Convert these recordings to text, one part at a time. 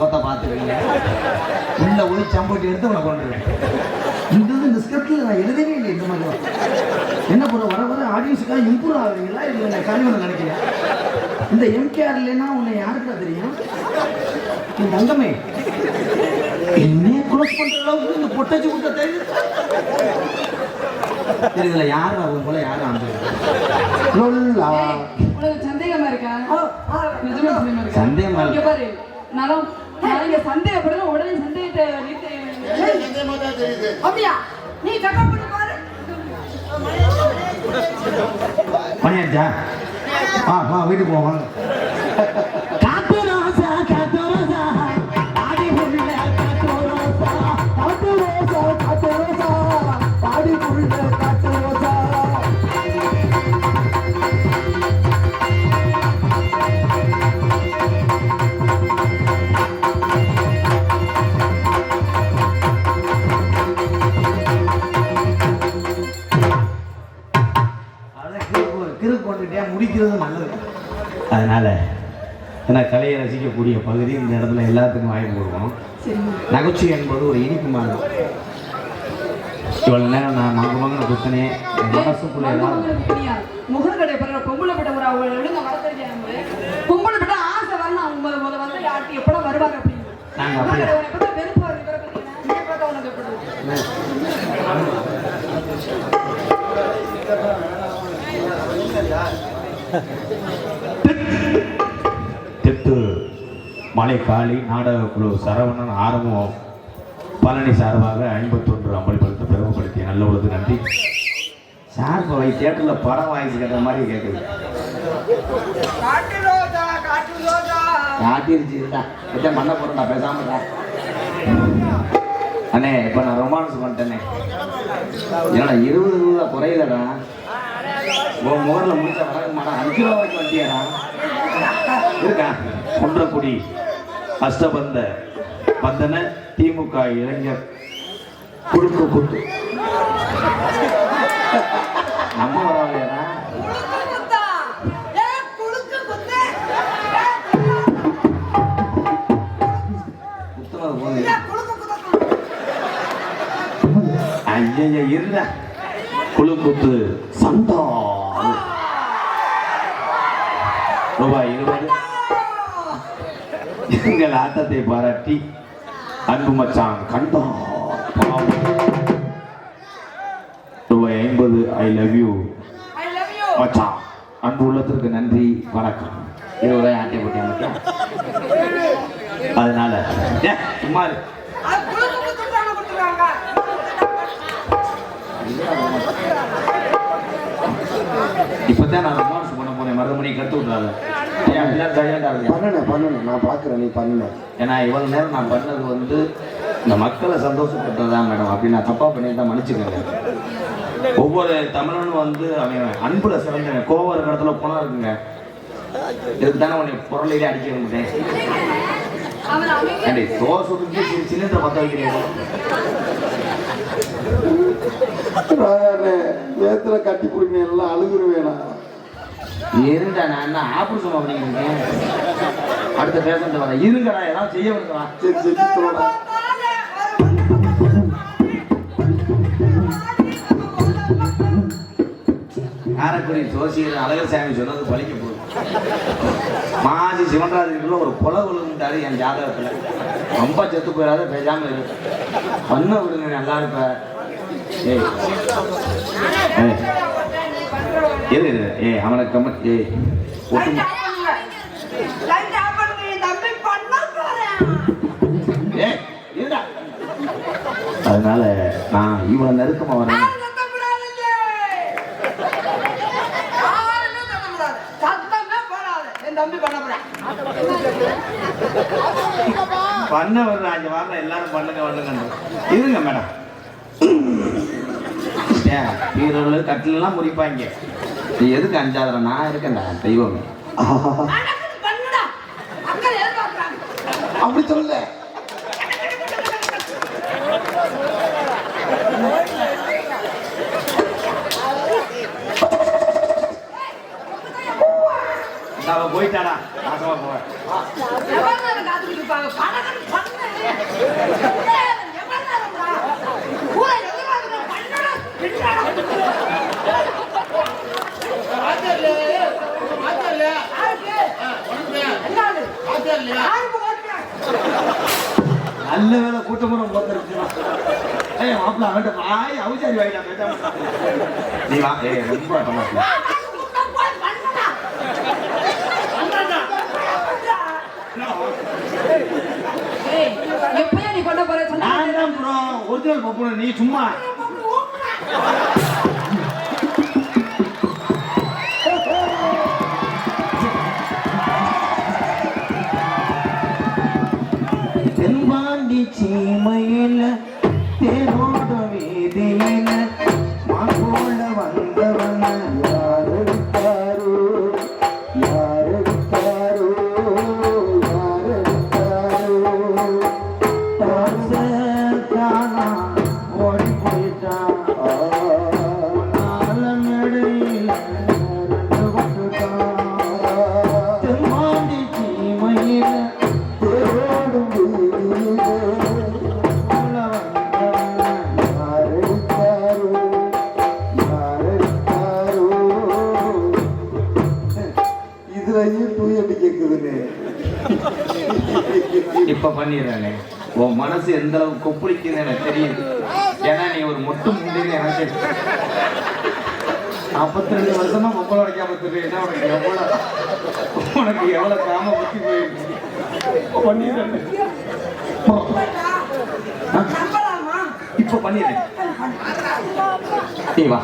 முகத்தை பார்த்துருக்கீங்க உள்ள ஒளி சம்போட்டி எடுத்து உன்னை கொண்டு இந்த இது இந்த ஸ்கிரிப்டில் நான் எழுதவே இல்லை இந்த மாதிரி. என்ன ப்ரோ வர வர ஆடியன்ஸுக்காக இம்ப்ரூவ் ஆகுறீங்களா? இல்லை என்ன கழிவு நினைக்கிறேன் இந்த எம்கேஆர் இல்லைன்னா உன்னை யாருக்கா தெரியும்? என் தங்கமே. என்னைய க்ளோஸ் பண்ற அளவுக்கு இந்த பொட்டச்சு கொடுத்த தெரியுது சரி இதுல யார் அவங்க போல. உனக்கு சந்தேகமா இருக்கா? சந்தேகமா இருக்கா? சந்தேகமா இல்ல. இங்க சந்தேகப்படுற உடனே சந்தேகத்தை அப்படியா? நீ கக்கா பண்ணி பாரு. ஆ வா வீட்டுக்கு போவாங்க முடிக்கிறது நல்லது. அதனால ஏன்னா கலையை ரசிக்கக்கூடிய பகுதி இந்த இடத்துல எல்லாத்துக்கும் வாங்கி சரிங்க நகைச்சுவை என்பது ஒரு இனிப்பு மாதிரி. இவ்வளவு நேரம் நான் மங்க மங்கன குத்தனே என் மனசுக்குள்ள ஏதாவது முகக்கடை பிறகு பொம்பளை பட்ட ஒரு அவங்க எழுங்க வளர்த்துருக்காங்க பொம்பளை பட்ட ஆசை வரணும். அவங்க முத முத வந்து யார்ட்டி எப்படா வருவாங்க அப்படின்னு. நாங்க அப்படியே- வெறுப்பா இருக்கு பிறகு பார்த்தீங்கன்னா, மலைக்காளி நாடக குழு சரவணன் ஆரம்பம் பழனி சார்பாக ஐம்பத்தொன்று அம்பலப்படுத்த பெருமைப்படுத்திய நல்ல உள்ளது நன்றி. சார் இப்போ தேட்டரில் படம் வாங்கி கேட்ட மாதிரி கேட்குது காட்டிருச்சு தான் எத்தனை பண்ண போறேன்டா பேசாமடா அண்ணே இப்போ நான் ரொமான்ஸ் பண்ணிட்டேனே. ஏன்னா இருபது ரூபா குறையிலடா. உன் முகரில் முடிச்ச வழக்கு மாடா அஞ்சு ரூபா வரைக்கும் வண்டியாடா இருக்கா? குன்றக்குடி அஷ்டபந்த பந்தன திமுக இளைஞர் குடுக்கு குத்து. நம்ம வரலையாடா ஐயா இருடா. குழு குத்து சந்தா. ரூபாய் இருபது. எங்கள் ஆட்டத்தை பாராட்டி அன்பு மச்சான் கண்டா. ரூபாய் ஐம்பது ஐ லவ் யூ. மச்சான் அன்பு உள்ளத்திற்கு நன்றி வணக்கம். இருபது ரூபாய் ஆட்டை போட்டியா மச்சான். அதனால சும்மா இப்பதான் நான் ரொமான்ஸ் பண்ண போறேன். மருதமணி கையாண்டா இருக்கியா? பண்ணணும் பண்ணணும். நான் பார்க்குறேன் நீ பண்ணணும் ஏன்னா இவ்வளவு நேரம் நான் பண்ணது வந்து இந்த மக்களை சந்தோஷப்பட்டதா மேடம். அப்படின்னு நான் தப்பா பண்ணியிருந்தா மன்னிச்சுக்கோங்க. ஒவ்வொரு தமிழனும் வந்து அவன் அன்புல சிறந்தவன். கோவம் இருக்கிற இடத்துல குணம் இருக்குங்க. இதுக்கு தானே உன்னை பொருளையிலே அடிக்க ஏண்டி தோசை சிலிண்டரை பற்ற வைக்கிறீங்க? நேத்துல கட்டி பிடிங்க எல்லாம் அழுகுருவேனா இருண்டா நான் என்ன ஆபரேஷன் பண்ணிக்கிறேன் அடுத்த பேஷண்ட் வர இருங்கடா ஏதாவது செய்ய வேண்டுமா? சரி சரி தோடா காரைக்குடி ஜோசியர் அழகர்சாமி சொன்னது பழிக்க போகுது. மாசி சிவன்ராஜனுக்குள்ள ஒரு கொலை விழுந்தாரு என் ஜாதகத்துல. ரொம்ப செத்து போயிடாத பேசாம இரு. பண்ண விடுங்க நல்லா இருப்ப ஏய். ஏய். ஏ அவனை கம்ம ஏய். ஒட்டு அதனால நான் இவ்வளவு நெருக்கமா வரேன். பண்ண வர்ற அங்க வர்ற அஞ்சு எல்லாரும் பண்ணுங்க பண்ணுங்க இருங்க மேடம். ஏன் ஹீரோல கட்டிலெல்லாம் முடிப்பாங்க எதுக்கு அஞ்சாதரா நான் இருக்கேன்டா தெய்வமே. நல்ல வேலை கூட்டமுறம் போத்துருச்சுதான் ஏய் மாப்பிள்ள அவன்கிட்ட வாய் அவுச்சாரி வாயிடா பேசாம. நீ வா ஏய் ரொம்ப. ஏய், எப்பயா நீ பண்ண போற சொன்னா? நான் தான் ப்ரோ ஒரிஜினல் பப்புன நீ சும்மா. செல்வாண்டி சீமையில தேரோட வீதியில மாங்கோட இப்ப பண்ணிடுறேனே. உன் மனசு எந்த அளவுக்கு கொப்பளிக்குதுன்னு எனக்கு தெரியுது ஏன்னா நீ ஒரு மொட்டு முந்தின்னு எனக்கு தெரியும். நாற்பத்தி ரெண்டு வருஷமா மொப்பளம் வைக்காம தெரியுன்னா உனக்கு எவ்வளவு? உனக்கு எவ்வளவு காம பத்தி போயிருக்கு? பண்ணிடுறேன்? இப்ப பண்ணிடுறேன். நீ வா.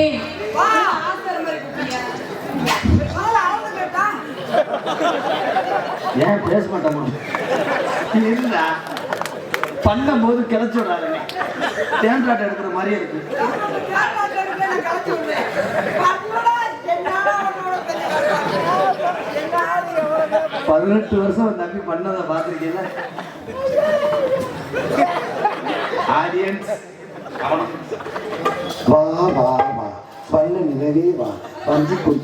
ஏய், வா, ஆஸ்பத்திரி மாதிரி கூப்பிட்டியா? முதல்ல அளந்து கேட்டா? ஏன் பேச மாட்டோமா இருந்தா பண்ணும்போது கிளச்சு விடாது தேன்றாட்டம் எடுக்கிற மாதிரியே இருக்கு. பதினெட்டு வருஷம் தம்பி பண்ணதை பார்த்துருக்கீங்களா ஆடியன்ஸ் வா வா வா. பண்ண நிலவே வா. பஞ்சு போய்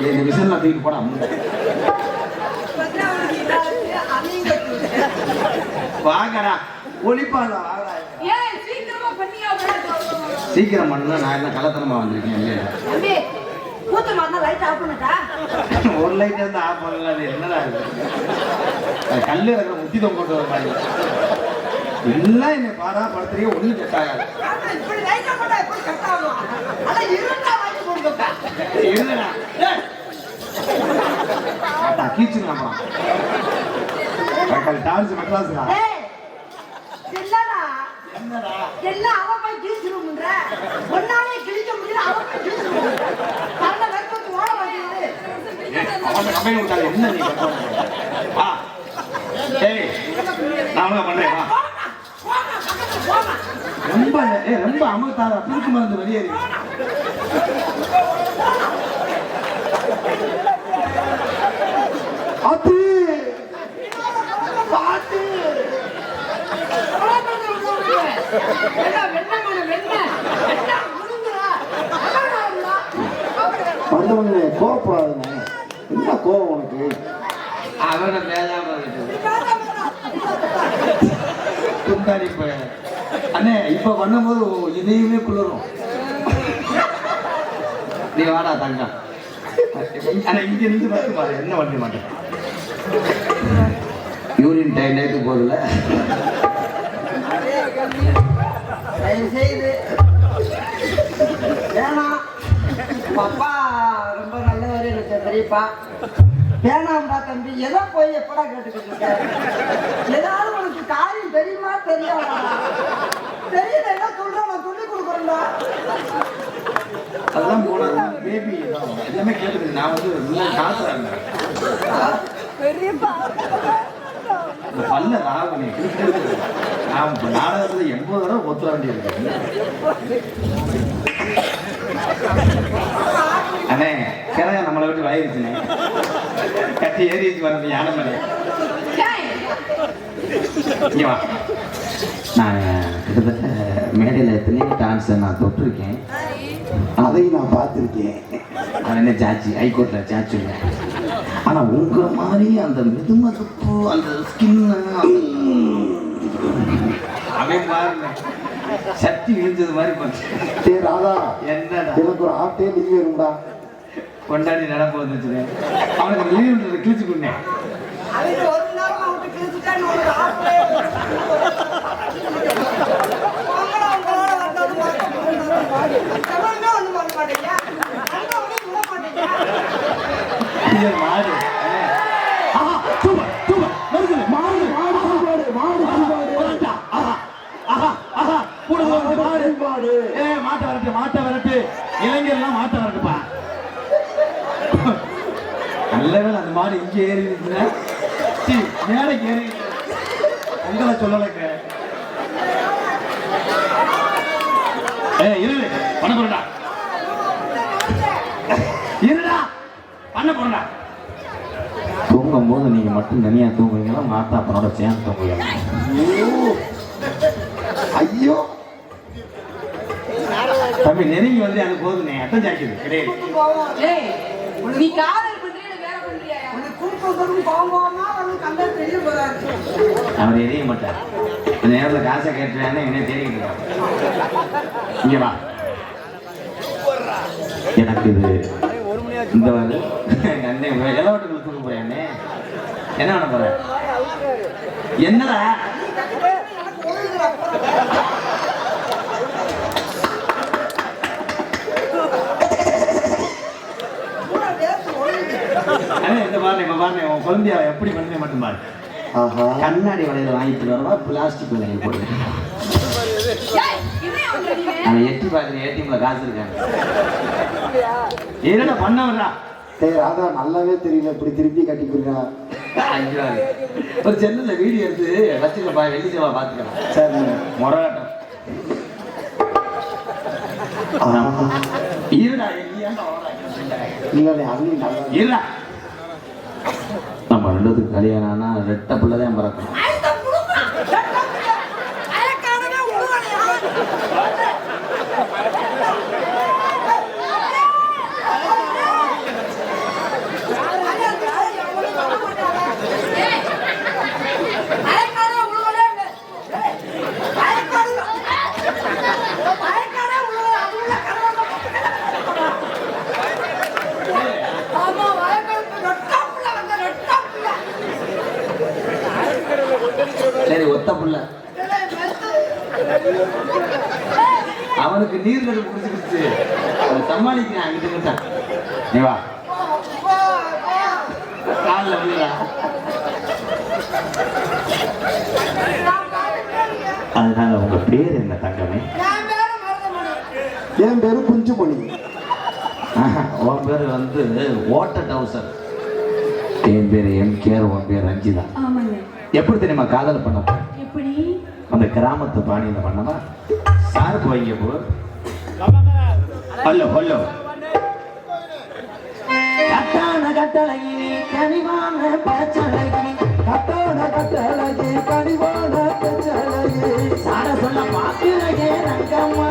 இந்த விஷயம் நான் தூக்கி போட. வாங்கடா. ஒளிப்பால சீக்கிரமா பண்ணல நான் என்ன கள்ளத்தனமா வந்திருக்கேன் இல்லையா? ஒரு லைட் வந்து ஆஃப் பண்ணல அது என்னடா கல்லு இருக்கிற முத்தி தொங்க கொண்டு வர மாதிரி. எல்லாம் என்னை பாரா படுத்துறீங்க ஒன்றும் செட் ஆகாது ஆமா, இப்படி லைட்டா போட்டா எப்படி கட் ஆகும் ஆனா இருந்தா வாங்கி கொடுக்கப்பா இருங்கடா கீச்சுங்க அப்புறம் டான்ஸ் மெட்ராஸ்டா? ஏய், இல்லடா என்னடா? எல்லாம் அவ போய் கிழிச்சிரும்ன்ற ஒன்னாலே கிழிக்க முடியல அவ போய் கிழிச்சிரும் நல்ல வெப்பத்து ஓட மாட்டேங்குது. அவன் கம்பெனி விட்டாங்க என்ன நீ பண்ற? வா. ஏய் நான் பண்றேன் வா. ரொம்ப ஏய் ரொம்ப அமர்த்தாத புதுக்கு மருந்து வெளியேறி. அது பாத்து வந்தவனே கோவப்படாதுண்ணே என்ன கோவம் உனக்கு? அவனை இருக்குது குந்தாடி இப்ப அண்ணே இப்ப பண்ணும்போது இதையுமே குளிரும். நீ வாடா தங்கம். ஆனா இங்க இருந்து பார்த்து பாரு என்ன பண்ண மாட்டேன் யூரின் அப்பா ரொம்ப நல்லவர் எனக்கு பெரியப்பா. வேணாம்டா தம்பி எதோ போய் எப்படா கேட்டுக்கிட்டு இருக்க? ஏதாவது உனக்கு காரியம் தெரியுமா? தெரியாதா? தெரியல என்ன சொல்றேன் நான் சொல்லி கொடுக்குறேன்டா. அதெல்லாம் போனது பேபி எல்லாமே கேட்டுது நான் வந்து உள்ள காசுறேன் இந்த பல்ல ராகுனே நான் நாடகத்துல எண்பது தடவை ஒத்துற வேண்டியிருக்கு. அண்ணே கிழங்க நம்மளை விட்டு வளையிருச்சுண்ணே கட்டி ஏறிச்சு வரது யானை இங்க வா. நான் கிட்டத்தட்ட மேடையில் எத்தனையோ டான்ஸை நான் தொட்டிருக்கேன். அதையும் நான் பார்த்துருக்கேன். அவன் என்ன ஜாட்சி ஹைகோர்ட்டில் ஜாட்சி இல்லை. ஆனா உங்க மாதிரி அந்த மிதுமதுப்பு அந்த ஸ்கின்னு அவன் பாருங்க. சக்தி விழுந்தது மாதிரி பண்ணு டே ராதா. என்னடா? எனக்கு ஒரு ஆட்டே லீவ் வேணும்டா கொண்டாடி நடப்பு வந்துச்சு அவனுக்கு லீவ் கிழிச்சு கொடுனேன் அவங்க ஒரு மாடு ஆஹா, சூப்பர், சூப்பர், வருது, மாடு, மாடு, மாடு, மாடு, மாடு. வந்துட்டா, ஆஹா, ஆஹா, ஆஹா, கூட வருது, மாடு. மாடு. ஏய், மாட்டை விரட்டு, மாட்டை விரட்டு. இளைஞர்லாம் மாட்டை விரட்டுப்பா. நல்ல வேளை அந்த மாடு இங்கே ஏறி இருக்குதுன்னா, சீ, மேடைக்கு ஏறி உங்களை சொல்லலைங்க ஏய் இரு பண்ண போறடா இருடா பண்ண? போறடா தூங்கும் போது நீங்க மட்டும் தனியா தூங்குவீங்களா? மாத்தா அப்பனோட சேர்ந்து தூங்குவீங்களா? ஐயோ! ஐயோ! தம்பி நெருங்கி வந்து அது போதுனே அட்டம் ஜாக்கிது கிடையாது. நீ காதல் அவர் எரிய மாட்டார் இந்த நேரத்தில் காசை கேட்டுறான்னு என்ன தேடிக்கிட்டு இருக்காங்க இங்க வா. எனக்கு இது இந்த அண்ணன் இளவட்டுக்கு தூக்க அண்ணே என்ன பண்ண போற? என்னடா? இந்த பாருங்க இப்ப பாருங்க உன் குழந்தைய எப்படி பண்ணி மட்டும் பாரு. ஆஹா. கண்ணாடி வளையல வாங்கிட்டு வரவா பிளாஸ்டிக் வளையல் அவன் எட்டி பார்க்குற ஏடிஎம்ல காசு இருக்காங்க என்னடா பண்ண டே ராதா நல்லாவே தெரியல. இப்படி திருப்பி கட்டிக்கிறேன் ஒரு சென்னையில வீடியோ எடுத்து வச்சுக்கப்பா வெள்ளி செவ்வா பார்த்துக்கலாம் சரி. முரகாட்டம். இருடா நம்ம ரெண்டுத்துக்கு கல்யாணம் ஆனா ரெட்ட பிள்ளை தான் பிறக்கணும் அழுத்த புடுங்க அழகானவே உழுவலையா ஆமா வழக்கம் சரி ஒத்த புள்ள அவனுக்கு நீர் நடு குடிச்சுக்கிச்சு அதை சமாளிக்கிறான் அங்கிட்டு கிட்டான் நீ வா காலில் விழுடா அதனால உங்க பேர் என்ன தங்கமே. என் பேரு குஞ்சு மணி ஆஹா, உன் பேர் வந்து ஓட்ட டவுசர். என் பேர் எம்கேஆர் உன் பேர் ரஞ்சிதா. எப்படி தெரியுமா காதல் பண்ண எப்படி? அந்த கிராமத்து பாணியில பண்ணவா? சாருக்கு வைங்க போ. Hello hello. கட்டான கட்டளையிலே கனிவான பச்சளைக்கு கட்டோட கட்டழகி கனிவோட கச்சழகி சார சொல்ல பாக்கிறகே ரங்கம்மா.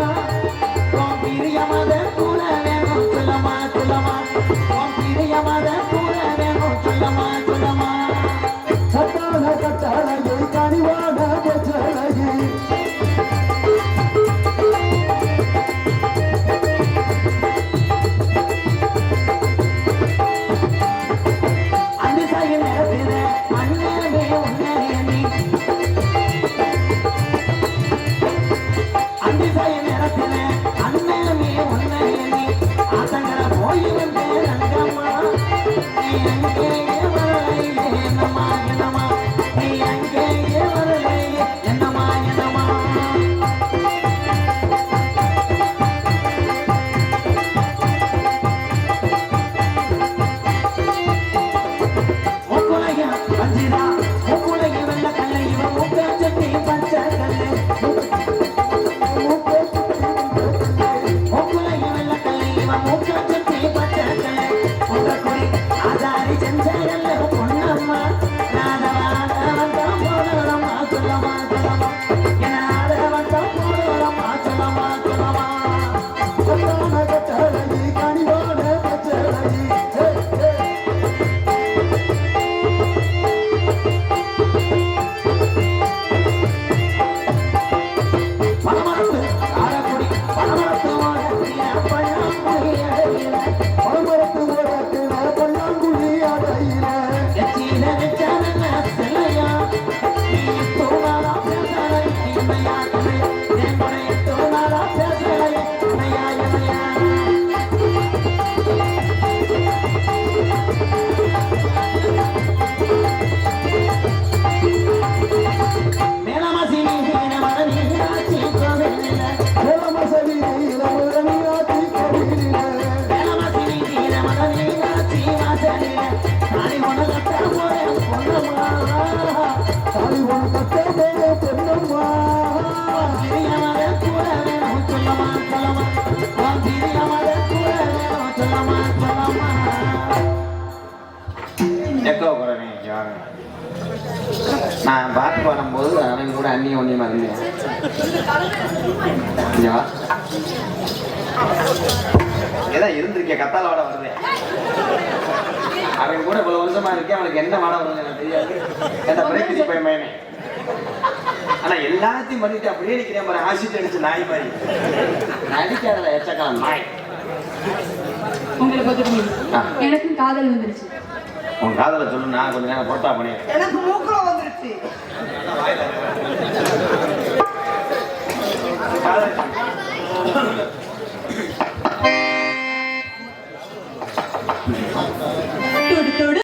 நான் பாட்டு பாடும்போது அவன் கூட அண்ணி ஒன்னி மறந்தேன் ஏதா இருந்திருக்கேன் கத்தால வாட வருது. அவன் கூட இவ்வளவு வருஷமா இருக்கேன் அவனுக்கு என்ன மாட வருது எனக்கு தெரியாது. என்ன பிரேக்கிரி பயமையனே? ஆனா எல்லாத்தையும் பண்ணிட்டு அப்படியே நிக்கிறேன் பாரு ஆசிட் அடிச்சு நாய் மாதிரி. நடிக்காத எச்சக்கால நாய். உங்களை பத்தி எனக்கும் காதல் வந்துருச்சு. உன் காதல சொல்லு நான் கொஞ்ச நேரம் போட்டா பண்ணி எனக்கு மூக்குல வந்துருச்சு. காதல்.